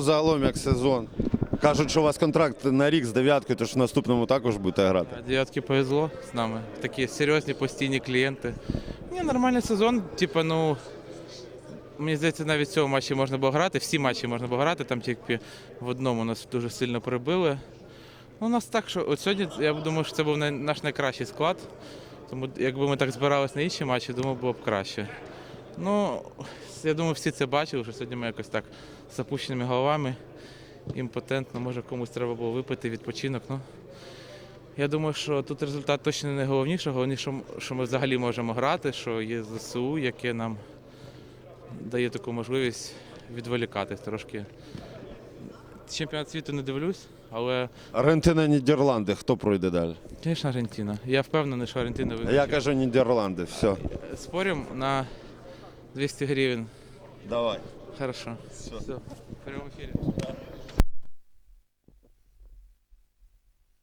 Загалом як сезон. Кажуть, що у вас контракт на рік з дев'яткою, тож в наступному також будете грати. Дев'ятки повезло з нами. Такі серйозні постійні клієнти. Ні, нормальний сезон. Типу, ну. Мені здається, навіть в цьому матчі можна було грати. Всі матчі можна було грати, там тільки в одному нас дуже сильно прибили. Ну, у нас так, що от сьогодні я думаю, що це був наш найкращий склад. Тому якби ми так збиралися на інші матчі, думаю, було б краще. Ну, я думаю, всі це бачили, що сьогодні ми якось так з запущеними головами, імпотентно, може комусь треба було випити відпочинок. Ну, я думаю, що тут результат точно не найголовніше. Головніше, що ми взагалі можемо грати, що є ЗСУ, яке нам дає таку можливість відволікатись трошки. Чемпіонат світу не дивлюсь, але, Аргентина, Нідерланди. Хто пройде далі? звісно, Аргентина. Я впевнений, що Аргентина Я кажу Нідерланди. Все. Спорим на 200 гривен. Давай. Хорошо. Все. Все. В прямом эфире.